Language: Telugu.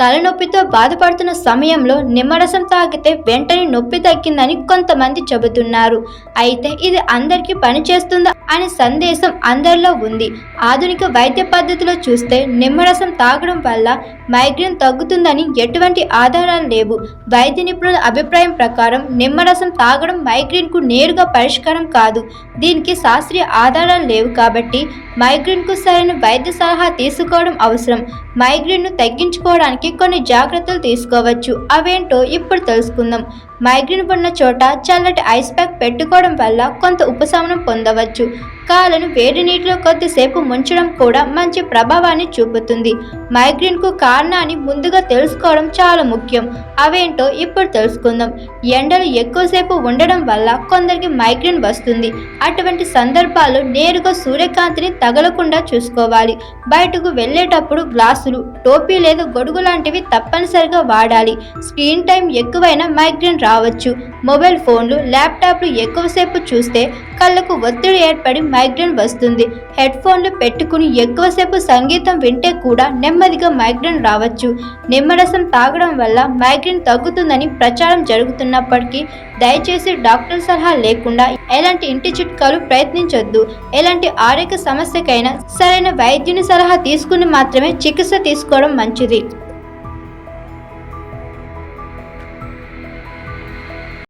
తలనొప్పితో బాధపడుతున్న సమయంలో నిమ్మరసం తాగితే వెంటనే నొప్పి తగ్గిందని కొంతమంది చెబుతున్నారు. అయితే ఇది అందరికీ పనిచేస్తుందా అనే సందేశం అందరిలో ఉంది. ఆధునిక వైద్య పద్ధతిలో చూస్తే నిమ్మరసం తాగడం వల్ల మైగ్రేన్ తగ్గుతుందని ఎటువంటి ఆధారాలు లేవు. వైద్య నిపుణుల అభిప్రాయం ప్రకారం నిమ్మరసం తాగడం మైగ్రేన్కు నేరుగా పరిష్కారం కాదు. దీనికి శాస్త్రీయ ఆధారాలు లేవు కాబట్టి మైగ్రేన్కు సరైన వైద్య సలహా తీసుకోవడం అవసరం. మైగ్రేన్ను తగ్గించుకోవడానికి కొన్ని జాగ్రత్తలు తీసుకోవచ్చు. అవేంటో ఇప్పుడు తెలుసుకుందాం. మైగ్రేన్ ఉన్న చోట చల్లటి ఐస్ ప్యాక్ పెట్టుకోవడం వల్ల కొంత ఉపశమనం పొందవచ్చు. కాళ్ళను వేడి నీటిలో కొద్దిసేపు ముంచడం కూడా మంచి ప్రభావాన్ని చూపుతుంది. మైగ్రేన్కు కారణాన్ని ముందుగా తెలుసుకోవడం చాలా ముఖ్యం. అవేంటో ఇప్పుడు తెలుసుకుందాం. ఎండలు ఎక్కువసేపు ఉండడం వల్ల కొందరికి మైగ్రేన్ వస్తుంది. అటువంటి సందర్భాల్లో నేరుగా సూర్యకాంతిని తగలకుండా చూసుకోవాలి. బయటకు వెళ్ళేటప్పుడు గ్లాసులు టోపీ లేదా గొడుగు లాంటివి తప్పనిసరిగా వాడాలి. స్క్రీన్ టైం ఎక్కువైనా మైగ్రేన్ రావచ్చు. మొబైల్ ఫోన్లు ల్యాప్టాప్లు ఎక్కువసేపు చూస్తే కళ్ళకు ఒత్తిడి ఏర్పడి మైగ్రేన్ వస్తుంది. హెడ్ ఫోన్లు పెట్టుకుని ఎక్కువసేపు సంగీతం వింటే కూడా నెమ్మదిగా మైగ్రేన్ రావచ్చు. నిమ్మరసం తాగడం వల్ల మైగ్రేన్ తగ్గుతుందని ప్రచారం జరుగుతున్నప్పటికీ దయచేసి డాక్టర్ సలహా లేకుండా ఎలాంటి ఇంటి చిట్కాలు ప్రయత్నించొద్దు. ఎలాంటి ఆరోగ్య సమస్యకైనా సరైన వైద్యుని సలహా తీసుకుని మాత్రమే చికిత్స తీసుకోవడం మంచిది.